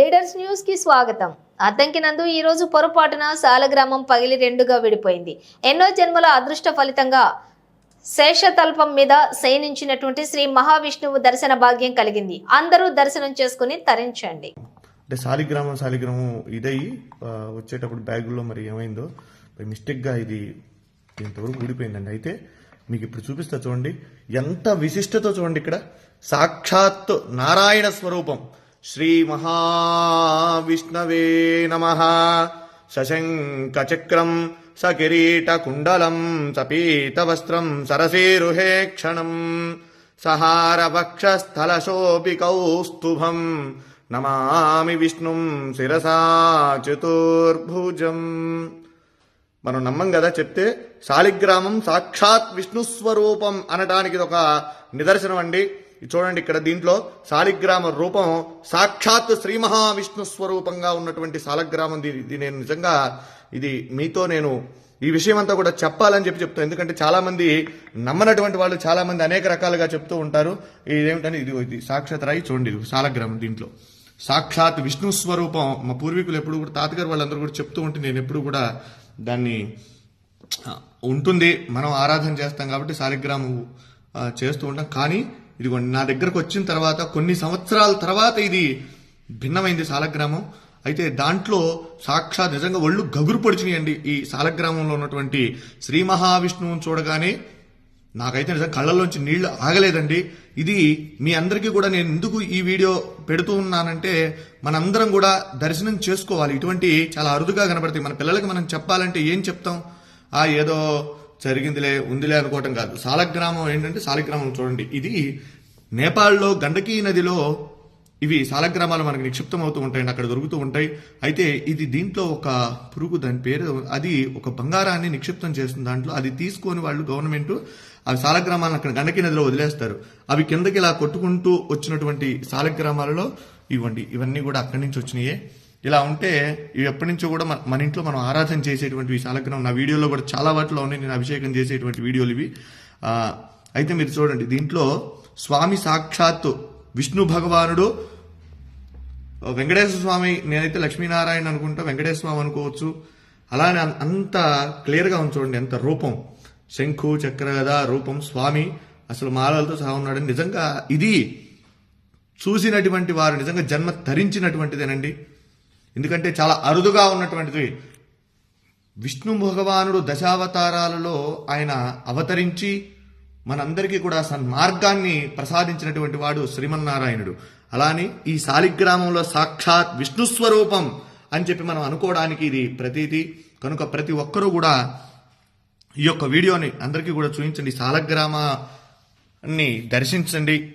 Leaders న్యూస్కి స్వాగతం. అద్దంకి నందు ఈ రోజు పొరపాటున సాలగ్రామం పగిలి రెండుగా విడిపోయింది. ఎన్నో జన్మల అదృష్ట ఫలితంగా శేషతల్పం మీద శయనించినటువంటి శ్రీ మహావిష్ణువు దర్శన భాగ్యం కలిగింది. అందరూ దర్శనం చేసుకుని తరించండి. అంటే సాలిగ్రామం సాలిగ్రామం ఇదై వచ్చేటప్పుడు బ్యాగుల్లో మరి ఏమైందో మిస్టేక్గా ఇది ఇంతవరకు ఊడిపోయిందండి అయితే మీకు ఇప్పుడు చూపిస్తా చూడండి. ఎంత విశిష్టతో చూడండి ఇక్కడ. సాక్షాత్ నారాయణ స్వరూపం. శ్రీ మహావిష్ణవే నమ. శశంక చక్రం సకిరీట కుండలం సపీత వస్త్రం సరసీరుహే క్షణం. సహార కౌస్తుభం నమామి విష్ణుం శిరసా చతుర్భుజం. మనం నమ్మం కదా చెప్తే శాలిగ్రామం సాక్షాత్ విష్ణు స్వరూపం అనడానికి ఇది ఒక నిదర్శనం అండి చూడండి ఇక్కడ దీంట్లో శాలిగ్రామ రూపం సాక్షాత్ శ్రీ మహావిష్ణు స్వరూపంగా ఉన్నటువంటి శాలగ్రామం ఇది ఇది నేను నిజంగా ఇది మీతో నేను ఈ విషయం అంతా కూడా చెప్పాలని చెప్పి చెప్తాను ఎందుకంటే చాలా మంది నమ్మనటువంటి వాళ్ళు చాలా మంది అనేక రకాలుగా చెప్తూ ఉంటారు. ఇదేమిటని ఇది ఇది సాక్షాత్ రాయి చూడండి ఇది శాలగ్రామం దీంట్లో. సాక్షాత్ విష్ణు స్వరూపం. మా పూర్వీకులు ఎప్పుడు కూడా తాతగారు వాళ్ళందరూ కూడా చెప్తూ ఉంటే నేను ఎప్పుడు కూడా దాన్ని ఉంటుంది. మనం ఆరాధన చేస్తాం కాబట్టి శాలిగ్రామం చేస్తూ ఉంటాం. కానీ ఇదిగోండి నా దగ్గరకు వచ్చిన తర్వాత కొన్ని సంవత్సరాల తర్వాత ఇది భిన్నమైంది శాలగ్రామం అయితే దాంట్లో సాక్షాత్ నిజంగా ఒళ్ళు గగురు పొడిచినాయండి ఈ శాలగ్రామంలో ఉన్నటువంటి శ్రీ మహావిష్ణువుని చూడగానే. నాకైతే నిజంగా కళ్ళల్లోంచి నీళ్ళు ఆగలేదండి. ఇది మీ అందరికీ కూడా నేను ఎందుకు ఈ వీడియో పెడుతూ ఉన్నానంటే మనందరం కూడా దర్శనం చేసుకోవాలి. ఇటువంటి చాలా అరుదుగా కనబడతాయి. మన పిల్లలకి మనం చెప్పాలంటే ఏం చెప్తాం? ఆ ఏదో జరిగిందిలే ఉందిలే అనుకోవటం కాదు. సాలగ్రామం ఏంటంటే సాలగ్రామం చూడండి. ఇది నేపాల్లో గండకీ నదిలో ఇవి సాలగ్రామాలు మనకు నిక్షిప్తం అవుతూ ఉంటాయండి అక్కడ దొరుకుతూ ఉంటాయి. అయితే ఇది దీంట్లో ఒక పురుగు దాని పేరు అది ఒక బంగారాన్ని నిక్షిప్తం చేస్తుంది దాంట్లో. అది తీసుకొని వాళ్ళు గవర్నమెంట్ అవి సాలగ్రామాలను అక్కడ గండకీ నదిలో వదిలేస్తారు. అవి కిందకి ఇలా కొట్టుకుంటూ వచ్చినటువంటి సాలగ్రామాలలో ఇవ్వండి. ఇవన్నీ కూడా అక్కడి నుంచి వచ్చినాయే. ఇలా ఉంటే ఇవి ఎప్పటి నుంచో కూడా మన మన ఇంట్లో మనం ఆరాధన చేసేటువంటి ఈ నా వీడియోలో కూడా చాలా వాటిలో ఉన్నాయి. నేను అభిషేకం చేసేటువంటి వీడియోలు ఇవి. అయితే మీరు చూడండి దీంట్లో స్వామి సాక్షాత్తు విష్ణు భగవానుడు వెంకటేశ్వర స్వామి నేనైతే లక్ష్మీనారాయణ అనుకుంటా వెంకటేశ్వర స్వామి అనుకోవచ్చు. అలానే అంత క్లియర్గా ఉంది చూడండి ఎంత రూపం. శంఖు చక్రగద రూపం స్వామి అసలు మాలలతో సహా ఉన్నాడని. నిజంగా ఇది చూసినటువంటి వారు నిజంగా జన్మ ధరించినటువంటిదేనండి. ఎందుకంటే చాలా అరుదుగా ఉన్నటువంటిది. విష్ణు భగవానుడు దశావతారాలలో ఆయన అవతరించి మనందరికీ కూడా సన్మార్గాన్ని ప్రసాదించినటువంటి వాడు శ్రీమన్నారాయణుడు. అలానే ఈ శాలిగ్రామంలో సాక్షాత్ విష్ణు స్వరూపం అని చెప్పి మనం అనుకోవడానికి ఇది ప్రతీతి. కనుక ప్రతి ఒక్కరూ కూడా ఈ యొక్క వీడియోని అందరికీ కూడా చూపించండి. శాలగ్రామాన్ని దర్శించండి.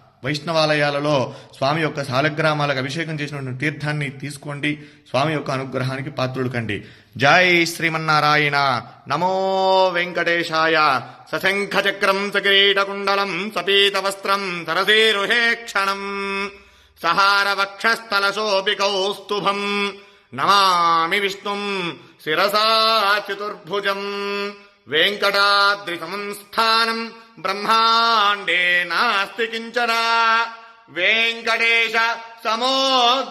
వైష్ణవాలయాలలో స్వామి యొక్క శాలగ్రామాలకు అభిషేకం చేసినటువంటి తీర్థాన్ని తీసుకోండి. స్వామి యొక్క అనుగ్రహానికి పాత్రుడు కండి జై శ్రీమన్నారాయణ. నమో వెంకటేశాయ. సశంఖ చక్రం సకిరీటకుండలం సపీత వస్త్రం సరసీరుహే క్షణం. సహారవక్షస్థలశోపి కౌస్తుభం నమామి విష్ణుం. శిరసా చతుర్భుజం. వెంకటాద్రి సంస్థానం బ్రహ్మాండే నాస్తి కించన వెంకటేశ సమో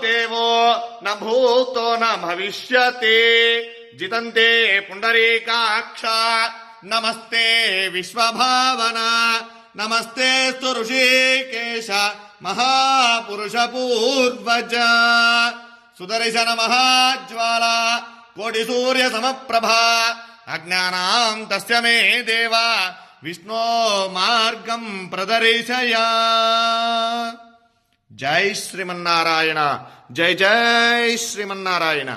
దేవో న భూతో న భవిష్యతి జితంతే పుండరీకాక్ష నమస్తే విశ్వభావన నమస్తే ఋషికేశ మహాపురుష పూర్వజ సుదర్శన మహాజ్వాల అజ్ఞానాం తస్య మే దేవా విష్ణో మార్గం ప్రదర్శయా. జై శ్రీమన్నారాయణ జై జై శ్రీమన్నారాయణ.